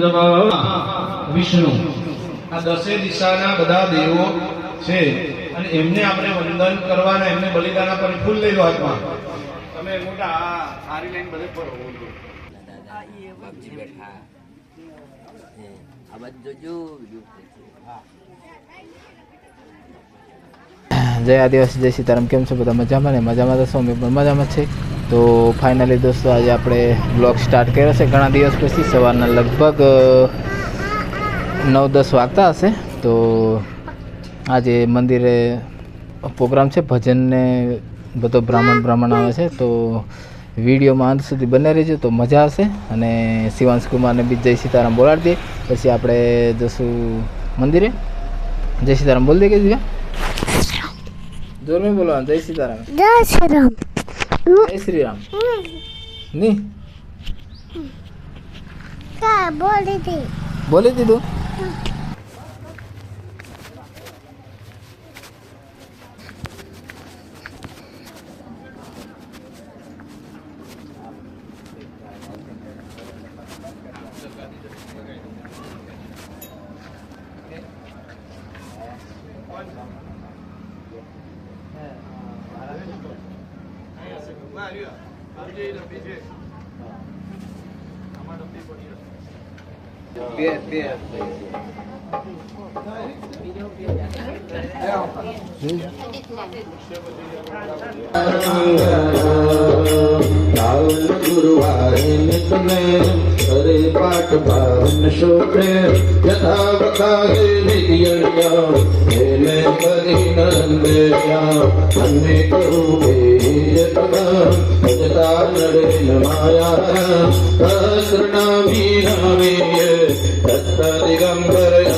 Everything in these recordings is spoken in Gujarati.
તથા વિષ્ણુ આ દસે દિશાના બધા દેવો છે અને એમને આપણે વંદન કરવાના એમને બલિદાન આપવાની ફૂલ લઈ લો હાથમાં. તમે મોટા હારી લઈને બધે આ બધું જોયું જય આદિવાસી, જય સીતારામ. કેમ છો બધા? મજામાં ને? મજામાં તો સ્વામી પણ મજામાં છે તો ફાઇનલી દોસ્તો, આજે આપણે બ્લોગ સ્ટાર્ટ કર્યો છે ઘણા દિવસ પછી. સવારના લગભગ નવ, દસ વાગતા હશે. તો આજે મંદિરે પ્રોગ્રામ છે. ભજનને બધો બ્રાહ્મણ બ્રાહ્મણ આવે છે. તો વિડીયોમાં અંત સુધી બને રહેજો તો મજા આવશે. અને શિવાંશ કુમારને બી જય સીતારામ બોલાડી દઈએ પછી આપણે જશું મંદિરે. જય સીતારામ બોલી દે કે જીગા બોલવાનું જય સીતારામ. જય શ્રી રામ જય શ્રી રામની બોલી દીધું બોલી દીધું? तू રાવણ કરે પાઠ ભાવન શોભે યથા વખાહે વિદ્યણ્યા એને વીરામેય દત્ત દિગંબર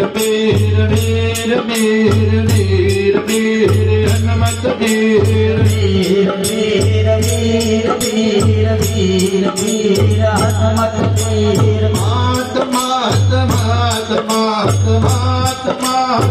सिवीर मिस हनुमत मेसर मात मात मात मात मात मात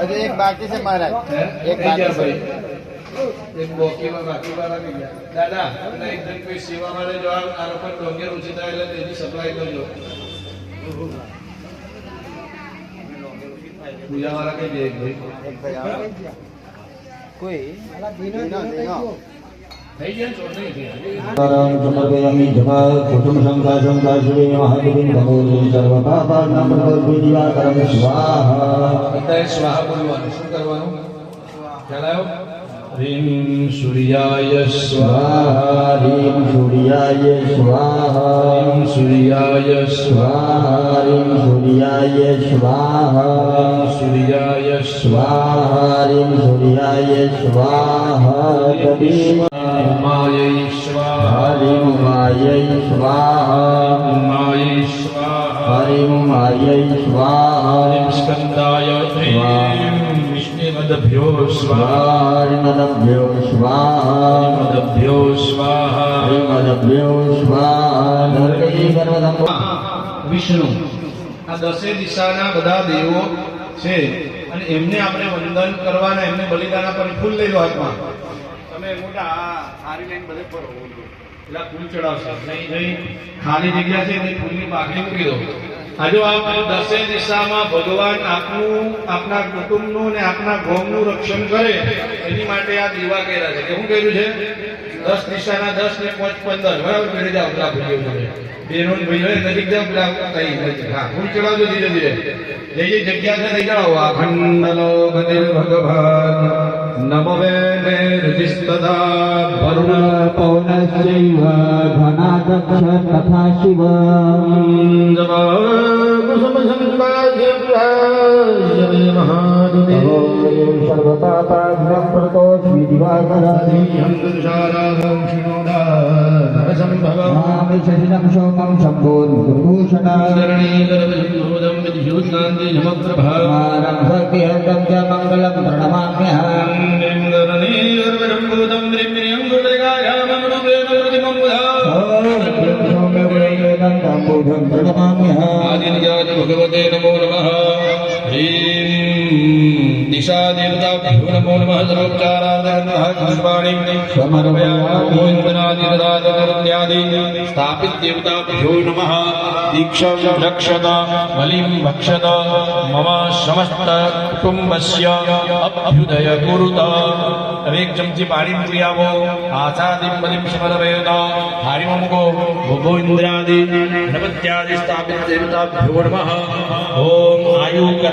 હજી એક બાકી છે મહારાજ. એક બાકી છે. એક બોકીમાં બાકી વાળા દાદા અને એક જણ કોઈ સેવા માટે જો આ લોકો ડોંગેર ઉછીતા તેની સપ્લાય કરજો. પૂજા વાળા કઈ? કોઈ મી જમા કુટુંબ શંકા શંકા શ્રી મહાદેવી ભગવતી સર્વ પાપાના પ્રભુજી કરમ સ્વાહા. અત્યારે સ્વાહા બોલવાનું. શું કરવાનું? ખ્યાલ આવ્યો? સૂર્યાય સ્વાહા રીમ સૂર્યાય સ્વાહા. રીમ સૂર્યાય ઉમાય સ્વાહા હરિ ઉમાય સ્વાહા ઉમાય સ્વાહા હરિ ઉમાય સ્વાહા સ્કંદાય વિષ્ણુમદભ્યો સ્વાહા હરિમદભ્યો સ્વાહા મદભ્યો સ્વાહા હરિમદભ્યો સ્વાહા વિષ્ણુ આ દસે દિશાના બધા દેવો છે અને એમને આપણે વંદન કરવાના એમને બલિદાન આપણને ફૂલ લઈ લો હાથમાં. મોટા આ હારી લઈને બધે ફરો. એટલે ફૂલ ચડાવશે. નહીં નહીં. ખાલી જગ્યા છે તે ફૂલની પાકડી મૂકી દો. હજુ આપ દસે દિશામાં ભગવાન આપનું આપના કુટુંબનું ને આપના ગોમનું રક્ષણ કરે. એની માટે આ દીવા કર્યા છે. કે શું કર્યું છે? દસ દિશાના દસ ને પાંચ પંદર. બરાબર? કરી જાવ પેલા ભાઈઓ જોડે બેનો ભાઈ હોય નજીક જાવ પેલા કઈ હા ફૂલ ચડાવજો ધીરે ધીરે. જે જે જગ્યા છે લઈ જાઓ આ ખંડલો ગતિર नमवेदिस्तदा वरुण पौनश्चैव घनादक्ष तथा शिव सर्वपापाभ्यं प्रतोष्मि दिवाकराधिं शाराधं शृणोदा भवामि शशिनं शोकं शम्भोन् कुरुषणारणीकरविष्णुदं विद्युशान्तिजमप्रभारं भक्तिहन्दं च मङ्गलं प्रणमाम्यहरणीकरविरम्बुदं द्रिम्रियं गुणगायामनुवेदमृतिमम्बुधा भगवते नमो नमः। નમો નમઃ સર્વોપચારાદનઃ પુષ્પાણિ સમર્પયામિ ઇન્દ્રાદિરાજકૃત્યાદિ સ્થાપિત દેવતાભ્યો નમઃ દીક્ષમ રક્ષત બલિમ ભક્ષત મમ સમસ્ત કુટુંબસ્ય અભ્યુદય કુરુત હવે એક ચમચી પાણી મૂકી આવો આસાદિમ બલિમ સમર્પયત હારિમ મુકો ભોગો ઇન્દ્રાદિ ગણપત્યાદિ સ્થાપિત દેવતાભ્યો નમઃ ઓમ આયુ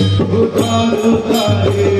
હ્રીમ ભગવતે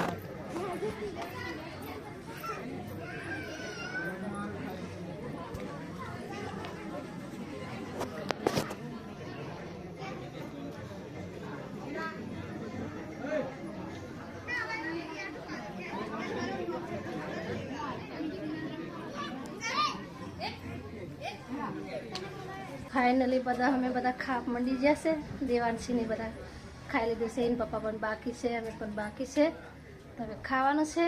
ફાઇનલી બધા અમે બધા ખાપ મંડી જશે દેવાંશીને બધા ખાઈ લીધું છે. એને પપ્પા પણ બાકી છે અમે પણ બાકી છે. તો હવે ખાવાનું છે.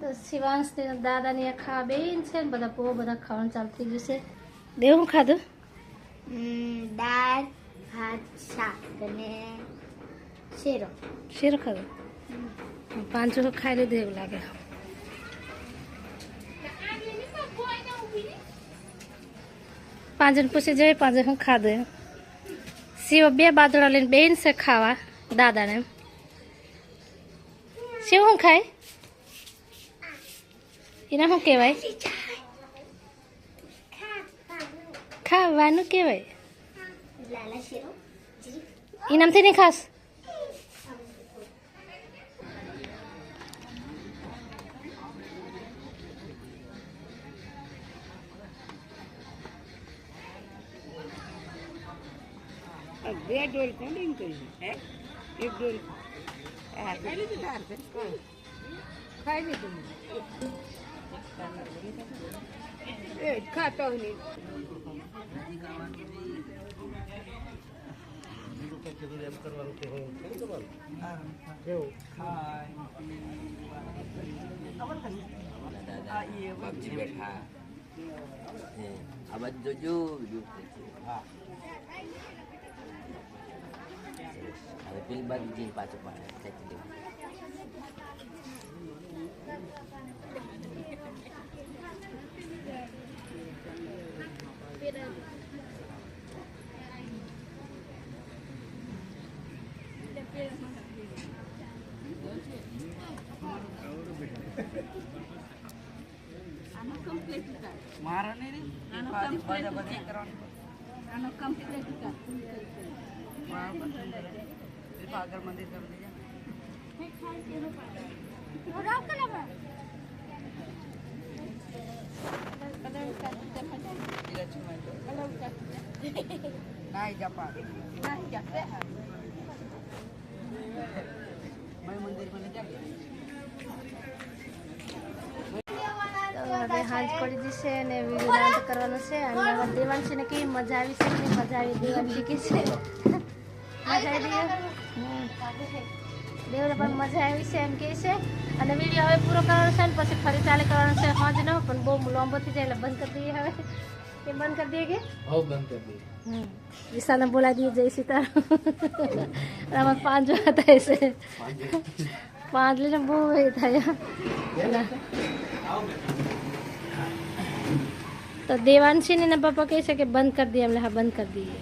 તો શિવાંશ ને દાદાની આ ખાવા બેન છે ને બધા બહુ બધા ખાવાનું ચાલુ થઈ ગયું છે. દેવ હું ખાધું? દાળ ભાત શાક અને શેરો. શેરો ખાધું? પાંચો ખાઈ લીધું એવું લાગે. પાંચન પૂછી જાય પાંજે હું ખાધું શિવ બે બાદડા લઈને બેન છે ખાવા દાદાને. શિવ શું ખાય? એને શું કહેવાય? ખાવાનું કહેવાય. એનામથી નહીં ખાસ બે ડોલ કોણ કરી હે? એક ડોલ ખાઈ લીધું તાર ખાઈ લીધું? એ ખાતો નહીં. બેઠા આ બધું જોયું હવે પેલી બાજુ જઈને પાછો પાડે ખેંચી દેવું મારા નહીં રે બાજુ બધા બધા કરવાનું આનો કમ્પ્લીટ કર નાઈ જપા નાઈ જપે. મેં મંદિરમાં જા તો હવે હાંજ પડી જશે અને વીડિયો કરવાનો છે અને હવે દેવાંશી ને કેવી મજા આવી છે મજા આવી દેવાંશી કે છે. મજા આવી દેવને પણ મજા આવી છે એમ કે છે. અને વીડિયો હવે પૂરો કરવાનો છે ને પછી ફરી ચાલે કરવાનો છે હજ ન પણ બહુ લાંબો થઈ જાય એટલે બંધ કરી દઈએ હવે. કે બંધ કરી દઈએ કે? હવ બંધ કરી દઈએ. હમ. વિશાલને બોલાવી દઈએ જય અને આમાં પાંચ જોવા થાય છે. પાંચ લઈને બહુ એ થાય. તો દેવાંશી ને એના પપ્પા કહે છે કે બંધ કરી દઈએ એમને હા બંધ કરી દઈએ.